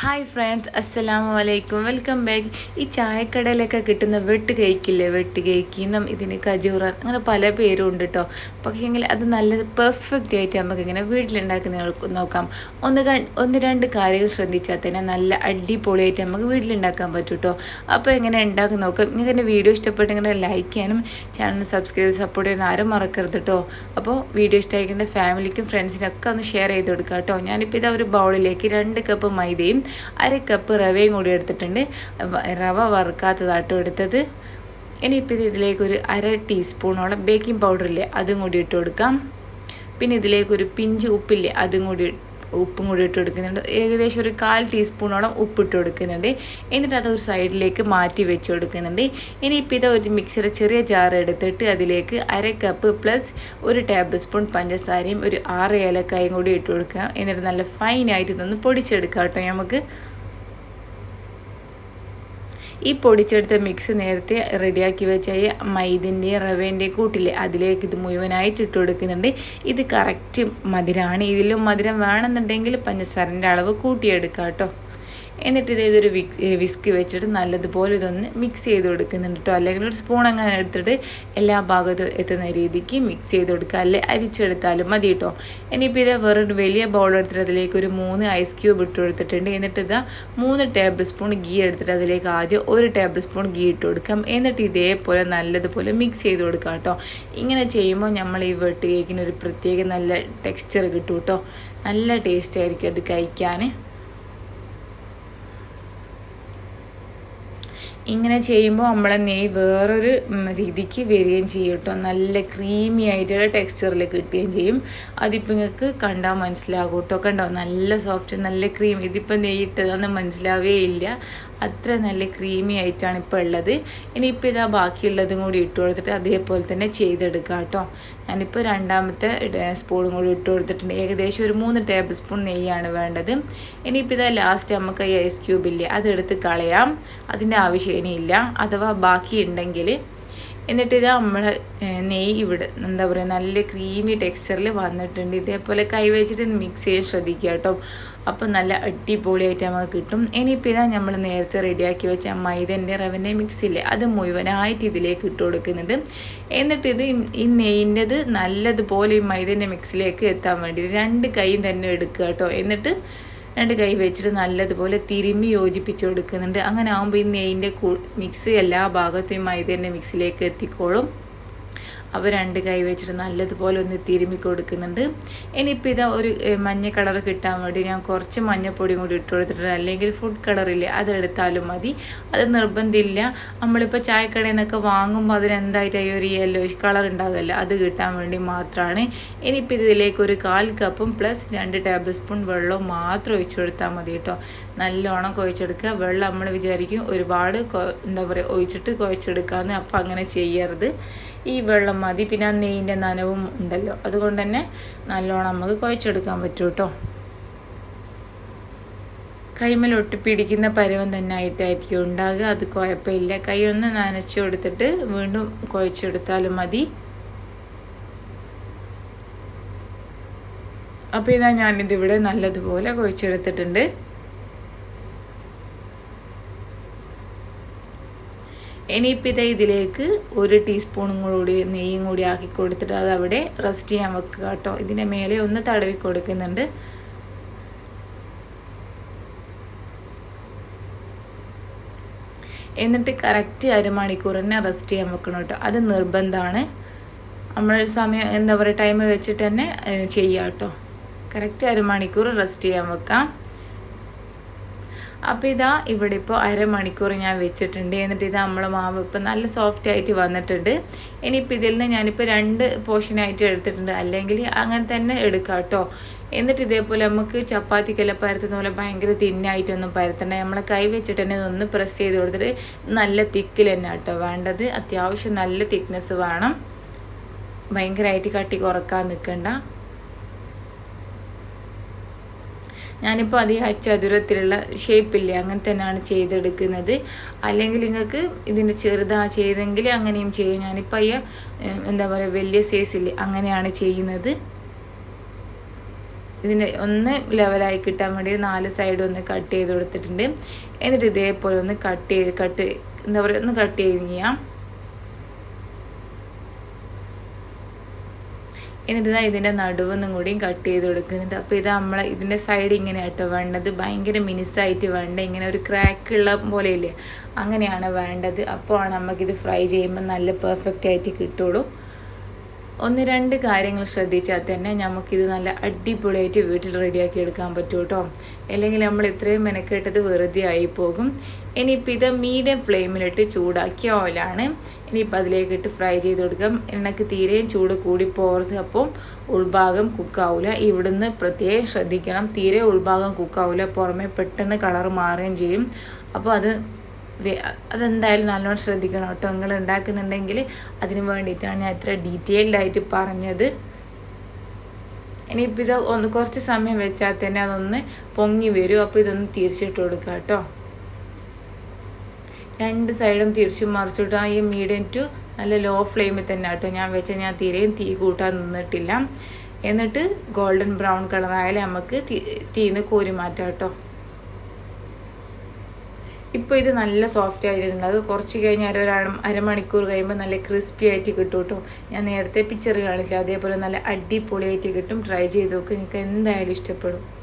Hi friends അസ്സലാമു അലൈക്കും welcome back ഈ ചായക്കടയിലൊക്കെ കിട്ടുന്ന വെട്ട് കേക്കില്ലേ? വെട്ട് കേക്ക് ഇതിന് കജൂറ അങ്ങനെ പല പേരും ഉണ്ട് കേട്ടോ പക്ഷേങ്കിൽ അത് നല്ല പെർഫെക്റ്റ് ആയിട്ട് നമുക്ക് ഇങ്ങനെ വീട്ടിലുണ്ടാക്കുന്ന നോക്കാം. ഒന്ന് ഒന്ന് രണ്ട് കാര്യങ്ങൾ ശ്രദ്ധിച്ചാൽ തന്നെ നല്ല അടിപൊളിയായിട്ട് നമുക്ക് വീട്ടിലുണ്ടാക്കാൻ പറ്റും കേട്ടോ അപ്പോൾ എങ്ങനെ ഉണ്ടാക്കി നോക്കാം. നിങ്ങൾക്ക് എന്റെ വീഡിയോ ഇഷ്ടപ്പെട്ടെങ്കിൽ ലൈക്ക് ചെയ്യാനും ചാനൽ സബ്സ്ക്രൈബ് സപ്പോർട്ട് ചെയ്യാൻ ആരും മറക്കരുത് കേട്ടോ അപ്പോൾ വീഡിയോ ഇഷ്ടമായിക്കേണ്ട ഫാമിലിക്കും ഫ്രണ്ട്സിനൊക്കെ ഒന്ന് ഷെയർ ചെയ്ത് കൊടുക്കാം കേട്ടോ ഞാനിപ്പോൾ ഇതാ ഒരു ബൗളിലേക്ക് രണ്ട് കപ്പ് മൈദയും അര കപ്പ് റവയും കൂടി എടുത്തിട്ടുണ്ട്. റവ വറുക്കാത്തതാട്ടോ എടുത്തത്. ഇനിയിപ്പോൾ ഇതിലേക്ക് ഒരു അര ടീസ്പൂണോളം ബേക്കിംഗ് പൗഡറില്ലേ അതും കൂടി ഇട്ട് കൊടുക്കാം. പിന്നെ ഇതിലേക്ക് ഒരു പിഞ്ച് ഉപ്പില്ലേ അതും കൂടി ഉപ്പും കൂടി ഇട്ട് കൊടുക്കുന്നുണ്ട്. ഏകദേശം ഒരു കാൽ ടീസ്പൂണോളം ഉപ്പിട്ട് കൊടുക്കുന്നുണ്ട്. എന്നിട്ട് അത് ഒരു സൈഡിലേക്ക് മാറ്റി വെച്ച് കൊടുക്കുന്നുണ്ട്. ഇനിയിപ്പോൾ ഇത് ഒരു ചെറിയ ജാർ എടുത്തിട്ട് അതിലേക്ക് അര കപ്പ് പ്ലസ് ഒരു ടേബിൾ സ്പൂൺ പഞ്ചസാരയും ഒരു ആറ് ഏലക്കായും കൂടി ഇട്ട് കൊടുക്കുക. എന്നിട്ട് നല്ല ഫൈനായിട്ട് ഇതൊന്ന് പൊടിച്ചെടുക്കാം കേട്ടോ നമുക്ക്. ഈ പൊടിച്ചെടുത്ത മിക്സ് നേരത്തെ റെഡിയാക്കി വെച്ച ഈ മൈദിന്റെയും റവേന്റെയും കൂട്ടില്ലേ അതിലേക്ക് ഇത് മുഴുവനായിട്ട് ഇട്ട് കൊടുക്കുന്നുണ്ട്. ഇത് കറക്റ്റ് മധുരമാണ് ഇതിലും മധുരം വേണമെന്നുണ്ടെങ്കിൽ പഞ്ചസാരന്റെ അളവ് കൂട്ടിയെടുക്കാം കേട്ടോ. എന്നിട്ട് ഇത് ഇതൊരു വിക്സ് വിസ്ക് വെച്ചിട്ട് നല്ലതുപോലെ ഇതൊന്ന് മിക്സ് ചെയ്ത് കൊടുക്കുന്നുണ്ട് കേട്ടോ അല്ലെങ്കിൽ ഒരു സ്പൂൺ അങ്ങനെ എടുത്തിട്ട് എല്ലാ ഭാഗത്തും എത്തുന്ന രീതിക്ക് മിക്സ് ചെയ്ത് കൊടുക്കുക അല്ലെ അരിച്ചെടുത്താലും മതി കേട്ടോ ഇനിയിപ്പോൾ ഇത് വെറും വലിയ ബൗൾ എടുത്തിട്ട് അതിലേക്ക് ഒരു മൂന്ന് ഐസ് ക്യൂബ് ഇട്ട് കൊടുത്തിട്ടുണ്ട്. എന്നിട്ട് ഇതാ മൂന്ന് ടേബിൾ സ്പൂൺ ഗീ എടുത്തിട്ട് അതിലേക്ക് ആദ്യം ഒരു ടേബിൾ സ്പൂൺ ഗീ ഇട്ട് കൊടുക്കാം. എന്നിട്ട് ഇതേപോലെ നല്ലതുപോലെ മിക്സ് ചെയ്ത് കൊടുക്കാം കേട്ടോ ഇങ്ങനെ ചെയ്യുമ്പോൾ നമ്മൾ ഈ വെട്ട് കേക്കിന് ഒരു പ്രത്യേക നല്ല ടെക്സ്ചർ കിട്ടും കേട്ടോ നല്ല ടേസ്റ്റ് ആയിരിക്കും അത് കഴിക്കാൻ. ഇങ്ങനെ ചെയ്യുമ്പോൾ നമ്മളെ നെയ് വേറൊരു രീതിക്ക് വരികയും ചെയ്യും കേട്ടോ. നല്ല ക്രീമി ആയിട്ടുള്ള ടെക്സ്ചറിൽ കിട്ടുകയും ചെയ്യും. അതിപ്പോൾ നിങ്ങൾക്ക് കണ്ടാൽ മനസ്സിലാകും കേട്ടോ. കണ്ടോ? നല്ല സോഫ്റ്റ് നല്ല ക്രീം ഇതിപ്പോൾ നെയ്യിട്ടതാണെന്ന് മനസ്സിലാവേ ഇല്ല. അത്ര നല്ല ക്രീമി ആയിട്ടാണ് ഇപ്പോൾ ഉള്ളത്. ഇനിയിപ്പോൾ ഇതാ ബാക്കിയുള്ളതും കൂടി ഇട്ട് കൊടുത്തിട്ട് അതേപോലെ തന്നെ ചെയ്തെടുക്കുക കേട്ടോ. ഞാനിപ്പോൾ രണ്ടാമത്തെ സ്പൂണും കൂടി ഇട്ട് കൊടുത്തിട്ടുണ്ട്. ഏകദേശം ഒരു മൂന്ന് ടേബിൾ സ്പൂൺ നെയ്യാണ് വേണ്ടത്. ഇനിയിപ്പോൾ ഇതാ ലാസ്റ്റ് നമുക്ക് ഈ ഐസ് ക്യൂബില്ലേ അതെടുത്ത് കളയാം. അതിന്റെ ആവശ്യം ഇനിയില്ല. അഥവാ ബാക്കി ഉണ്ടെങ്കിൽ എന്നിട്ട് ഇത് നമ്മൾ നെയ്യ് ഇവിടെ എന്താ പറയുക നല്ല ക്രീമി ടെക്സ്ചറിൽ വന്നിട്ടുണ്ട്. ഇതേപോലെ കൈ വെച്ചിട്ട് മിക്സ് ചെയ്യാൻ ശ്രദ്ധിക്കുക കേട്ടോ. അപ്പോൾ നല്ല അടിപൊളിയായിട്ട് നമുക്ക് കിട്ടും. ഇനിയിപ്പോൾ ഇതാ നമ്മൾ നേരത്തെ റെഡിയാക്കി വെച്ച മൈദന്റെ റവന്റെ മിക്സില്ലേ അത് മുഴുവനായിട്ട് ഇതിലേക്ക് ഇട്ട് കൊടുക്കുന്നുണ്ട്. എന്നിട്ട് ഇത് ഈ നെയ്യിന്റെത് നല്ലതുപോലെ ഈ മൈദന്റെ മിക്സിലേക്ക് എത്താൻ വേണ്ടി രണ്ട് കൈയും തന്നെ എടുക്കുക കേട്ടോ. എന്നിട്ട് രണ്ട് കൈ വെച്ചിട്ട് നല്ലതുപോലെ തിരുമ്മി യോജിപ്പിച്ച് കൊടുക്കുന്നുണ്ട്. അങ്ങനെ ആകുമ്പോൾ ഈ നെയ്യിന്റെ മിക്സ് എല്ലാ ഭാഗത്തും മൈദേന്റെ മിക്സിലേക്ക് എത്തിക്കോളും. അപ്പോൾ രണ്ട് കൈ വെച്ചിട്ട് നല്ലതുപോലെ ഒന്ന് തിരുമ്മി കൊടുക്കുന്നുണ്ട്. ഇനിയിപ്പോൾ ഇതാ ഒരു മഞ്ഞ കളർ കിട്ടാൻ വേണ്ടി ഞാൻ കുറച്ച് മഞ്ഞപ്പൊടിയും കൂടി ഇട്ട് കൊടുത്തിട്ടുണ്ട്. അല്ലെങ്കിൽ ഫുഡ് കളറില്ലേ അതെടുത്താലും മതി. അത് നിർബന്ധമില്ല നമ്മളിപ്പോൾ ചായക്കടയിൽ നിന്നൊക്കെ വാങ്ങുമ്പോൾ അതിനെന്തായിട്ട് ഒരു യെല്ലോ കളർ ഉണ്ടാകില്ല അത് കിട്ടാൻ വേണ്ടി മാത്രമാണ്. ഇനിയിപ്പോൾ ഇതിലേക്ക് ഒരു കാൽ കപ്പും പ്ലസ് രണ്ട് ടേബിൾ സ്പൂൺ വെള്ളവും മാത്രം ഒഴിച്ചു കൊടുത്താൽ മതി കേട്ടോ. നല്ലോണം കുഴച്ചെടുക്കുക. വെള്ളം നമ്മൾ വിചാരിക്കും ഒരുപാട് എന്താ പറയുക ഒഴിച്ചിട്ട് കുഴച്ചെടുക്കാമെന്ന് അപ്പോൾ അങ്ങനെ ചെയ്യരുത്. ഈ വെള്ളം മതി. പിന്നെ ആ നെയ്യിന്റെ നനവും ഉണ്ടല്ലോ. അതുകൊണ്ട് തന്നെ നല്ലോണം നമുക്ക് കുഴച്ചെടുക്കാൻ പറ്റും കേട്ടോ കൈമൽ ഒട്ടിപ്പിടിക്കുന്ന പരുവം തന്നെ ആയിട്ടായിരിക്കും ഉണ്ടാകുക. അത് കുഴപ്പമില്ല. കൈ ഒന്ന് നനച്ചു കൊടുത്തിട്ട് വീണ്ടും കുഴച്ചെടുത്താലും മതി. അപ്പോൾ ഇതാ ഞാനിതിവിടെ നല്ലതുപോലെ കുഴച്ചെടുത്തിട്ടുണ്ട്. ഇനിയിപ്പോൾ ഇതാ ഇതിലേക്ക് ഒരു ടീസ്പൂണും കൂടി നെയ്യും കൂടി ആക്കി കൊടുത്തിട്ട് അത് അവിടെ റെസ്റ്റ് ചെയ്യാൻ വെക്കുക കേട്ടോ. ഇതിന്റെ മേലെ ഒന്ന് തടവി കൊടുക്കുന്നുണ്ട്. എന്നിട്ട് കറക്റ്റ് അരമണിക്കൂർ തന്നെ റെസ്റ്റ് ചെയ്യാൻ വെക്കണം കേട്ടോ. അത് നിർബന്ധമാണ്. നമ്മൾ സമയം എന്താ പറയുക ടൈം വെച്ചിട്ട് തന്നെ ചെയ്യാം കേട്ടോ. കറക്റ്റ് അരമണിക്കൂർ റെസ്റ്റ് ചെയ്യാൻ വെക്കാം. അപ്പോൾ ഇതാ ഇവിടെ ഇപ്പോൾ അരമണിക്കൂർ ഞാൻ വെച്ചിട്ടുണ്ട്. എന്നിട്ട് ഇത് നമ്മൾ മാവ് ഇപ്പം നല്ല സോഫ്റ്റ് ആയിട്ട് വന്നിട്ടുണ്ട്. ഇനിയിപ്പോൾ ഇതിൽ നിന്ന് ഞാനിപ്പോൾ രണ്ട് പോർഷനായിട്ട് എടുത്തിട്ടുണ്ട്. അല്ലെങ്കിൽ അങ്ങനെ തന്നെ എടുക്കാം കേട്ടോ എന്നിട്ട് ഇതേപോലെ നമുക്ക് ചപ്പാത്തിക്കെല്ലാം പരത്തുന്ന പോലെ ഭയങ്കര തിന്നായിട്ടൊന്നും പരത്തണ്ട. നമ്മൾ കൈ വെച്ചിട്ട് തന്നെ ഒന്ന് പ്രസ് ചെയ്ത് കൊടുത്തിട്ട് നല്ല തിക്കിൽ തന്നെ കേട്ടോ വേണ്ടത് അത്യാവശ്യം നല്ല തിക്നെസ് വേണം. ഭയങ്കരമായിട്ട് കട്ടി കുറയ്ക്കാൻ നിൽക്കണ്ട ഞാനിപ്പോൾ അതേ ചതുരത്തിലുള്ള ഷേപ്പില്ലേ അങ്ങനെ തന്നെയാണ് ചെയ്തെടുക്കുന്നത്. അല്ലെങ്കിൽ നിങ്ങൾക്ക് ഇതിന്റെ ചെറുതാ ചെയ്തെങ്കിൽ അങ്ങനെയും ചെയ്യും. ഞാനിപ്പോൾ അയ്യ എന്താ പറയുക വലിയ സൈസില്ലേ അങ്ങനെയാണ് ചെയ്യുന്നത്. ഇതിന്റെ ഒന്ന് ലെവലായി കിട്ടാൻ വേണ്ടി നാല് സൈഡ് ഒന്ന് കട്ട് ചെയ്ത് കൊടുത്തിട്ടുണ്ട്. എന്നിട്ട് ഇതേപോലെ ഒന്ന് കട്ട് ചെയ്ത് കട്ട് എന്താ പറയുക ഒന്ന് കട്ട് ചെയ്യാം. എന്നിട്ട് ഇതാ ഇതിന്റെ നടുവൊന്നും കൂടിയും കട്ട് ചെയ്ത് കൊടുക്കുന്നുണ്ട്. അപ്പോൾ ഇത് നമ്മൾ ഇതിന്റെ സൈഡ് ഇങ്ങനെ ആട്ടോ വേണ്ടത്. ഭയങ്കര മിനിസായിട്ട് വേണ്ട? ഇങ്ങനെ ഒരു ക്രാക്ക് ഉള്ള പോലെ പോലെയില്ലേ? അങ്ങനെയാണ് വേണ്ടത്. അപ്പോഴാണ് നമുക്കിത് ഫ്രൈ ചെയ്യുമ്പോൾ നല്ല പെർഫെക്റ്റ് ആയിട്ട് കിട്ടുള്ളൂ. ഒന്ന് രണ്ട് കാര്യങ്ങൾ ശ്രദ്ധിച്ചാൽ തന്നെ നമുക്കിത് നല്ല അടിപൊളിയായിട്ട് വീട്ടിൽ റെഡിയാക്കി എടുക്കാൻ പറ്റും കേട്ടോ. അല്ലെങ്കിൽ നമ്മൾ ഇത്രയും മെനക്കെട്ടത് വെറുതെ ആയി പോകും ഇനിയിപ്പോൾ ഇത് മീഡിയം ഫ്ലെയിമിലിട്ട് ചൂടാക്കിയ ഓയിലാണ്. ഇനിയിപ്പോൾ അതിലേക്ക് ഇട്ട് ഫ്രൈ ചെയ്ത് കൊടുക്കാം. എണ്ണക്ക് തീരെയും ചൂട് കൂടി പോകരുത്. അപ്പോൾ ഉൾഭാഗം കുക്കാവില്ല ഇവിടുന്ന് പ്രത്യേകം ശ്രദ്ധിക്കണം. തീരെ ഉൾഭാഗം കുക്കാവില്ല പുറമെ പെട്ടെന്ന് കളർ മാറുകയും ചെയ്യും. അപ്പോൾ അത് അതെന്തായാലും നല്ലോണം ശ്രദ്ധിക്കണം കേട്ടോ. നിങ്ങൾ ഉണ്ടാക്കുന്നുണ്ടെങ്കിൽ അതിന് വേണ്ടിയിട്ടാണ് ഞാൻ ഇത്ര ഡീറ്റെയിൽഡ് ആയിട്ട് പറഞ്ഞത്. ഇനിയിപ്പോൾ ഇത് ഒന്ന് കുറച്ച് സമയം വെച്ചാൽ തന്നെ അതൊന്ന് പൊങ്ങി വരും. അപ്പോൾ ഇതൊന്ന് തിരിച്ചിട്ട് കൊടുക്കുക കേട്ടോ. രണ്ട് സൈഡും തിരിച്ചു മറിച്ചിട്ട് ഈ മീഡിയം ടു നല്ല ലോ ഫ്ലെയിമിൽ തന്നെ കേട്ടോ. ഞാൻ വെച്ച ഞാൻ തീരെയും തീ കൂട്ടാൻ നിന്നിട്ടില്ല. എന്നിട്ട് ഗോൾഡൻ ബ്രൗൺ കളറായാലും നമുക്ക് തീ തീന്ന് കോരി മാറ്റാം കേട്ടോ. ഇപ്പോൾ ഇത് നല്ല സോഫ്റ്റ് ആയിട്ടുണ്ട്. അത് കുറച്ച് കഴിഞ്ഞാൽ ഒരു അരമണിക്കൂർ കഴിയുമ്പോൾ നല്ല ക്രിസ്പി ആയിട്ട് കിട്ടും കേട്ടോ. ഞാൻ നേരത്തെ പിക്ചർ കാണില്ല. അതേപോലെ നല്ല അടിപൊളിയായിട്ട് കിട്ടും. ട്രൈ ചെയ്ത് നോക്ക്. നിങ്ങൾക്ക് എന്തായാലും ഇഷ്ടപ്പെടും.